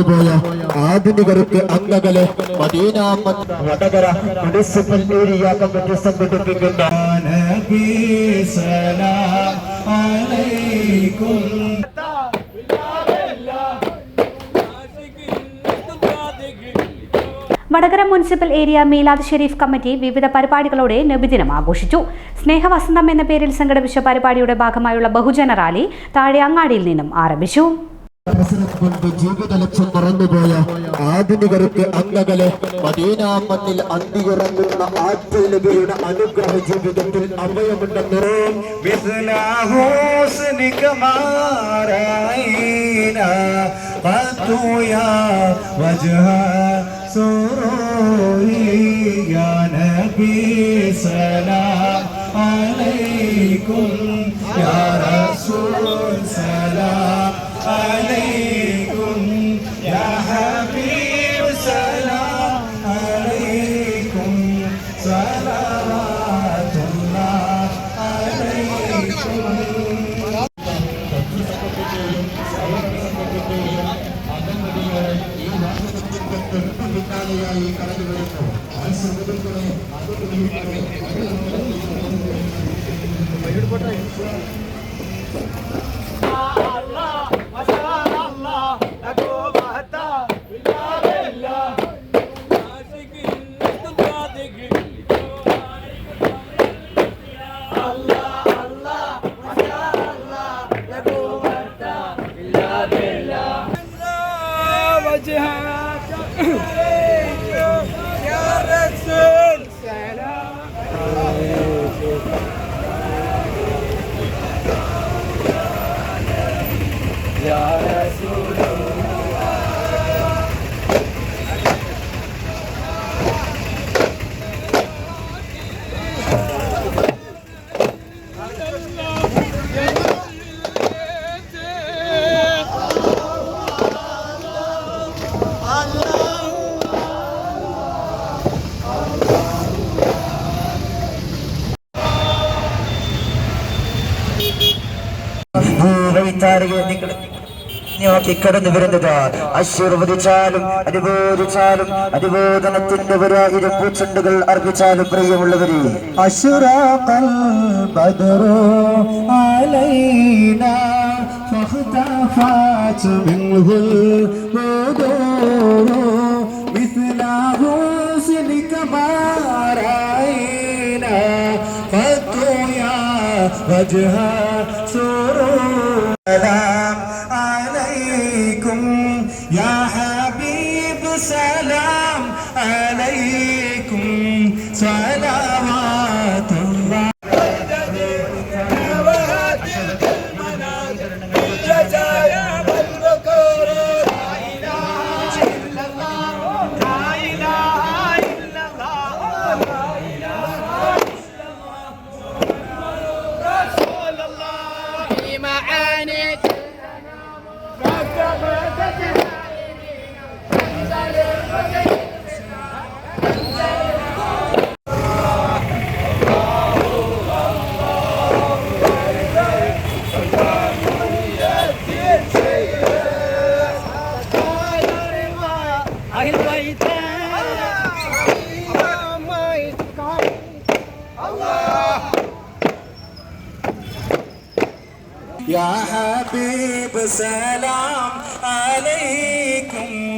മറന്നുപോയ ആധുനികർക്ക് മദീന വടകര മുനിസിപ്പൽ ഏരിയ കമ്മിറ്റി സംഘടിപ്പിക്കുന്ന നബി സലാം അലൈക്കും. വടകര മുനിസിപ്പൽ ഏരിയ മീലാദ് ഷെരീഫ് കമ്മിറ്റി വിവിധ പരിപാടികളോടെ നബിദിനം ആഘോഷിച്ചു. സ്നേഹവസന്തം എന്ന പേരിൽ സംഘടിപ്പിച്ച പരിപാടിയുടെ ഭാഗമായുള്ള ബഹുജന റാലി താഴെ അങ്ങാടിയിൽ നിന്നും ആരംഭിച്ചു. കൊണ്ട് ജീവിത ലക്ഷ്യം മറന്നുപോയ ആധുനികർക്ക് അംഗകലെ മദീനാമത്തിൽ അന്തിയുറങ്ങുന്ന ആറ്റലബിയുടെ അനുഗ്രഹ ജീവിതത്തിൽ അഭയമുണ്ടെന്ന് ಈ ಕಾರ್ಯಗಳನ್ನು ಆ ಸಂದರ್ಭಗಳು ಅದನ್ನು ನೀಡಿದ್ದಾರೆ Yeah. നോക്കി കടന്നു അനുബോധിച്ചാലും അനുബോധനത്തിന്റെ ഒരായിരം പൂച്ചെണ്ടുകൾ അർപ്പിച്ചാലും പ്രിയമുള്ളവരെ. അശുറാഖൽ سلام عليكم يا حبيب سلام عليكم صلوات يا حبيب سلام عليكم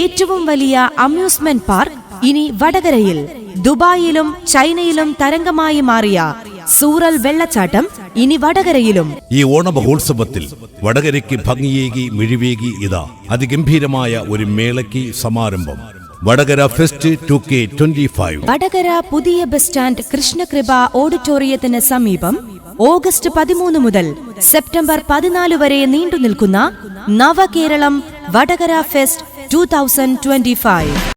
ഏറ്റവും വലിയ അമ്യൂസ്മെന്റ് പാർക്ക് ഇനി വടകരയിൽ ദുബായിലും ചൈനയിലും തരംഗമായി മാറിയ സൂറൽ വെള്ളച്ചാട്ടം ഇനി വടകരയിലും. ഈ ഓണമഹോത്സവത്തിൽ വടകരയ്ക്ക് ഭംഗിയേകി മിഴിവേകി ഇതാ അതിഗംഭീരമായ ഒരു മേളയ്ക്ക് സമാരംഭം. Vadakara fest two K twenty five. Vadakara പുതിയ ബസ് സ്റ്റാൻഡ് കൃഷ്ണകൃപ ഓഡിറ്റോറിയത്തിന് സമീപം ഓഗസ്റ്റ് പതിമൂന്ന് മുതൽ സെപ്റ്റംബർ പതിനാല് വരെ നീണ്ടു നിൽക്കുന്ന Navakeralam Vadakara fest two thousand twenty five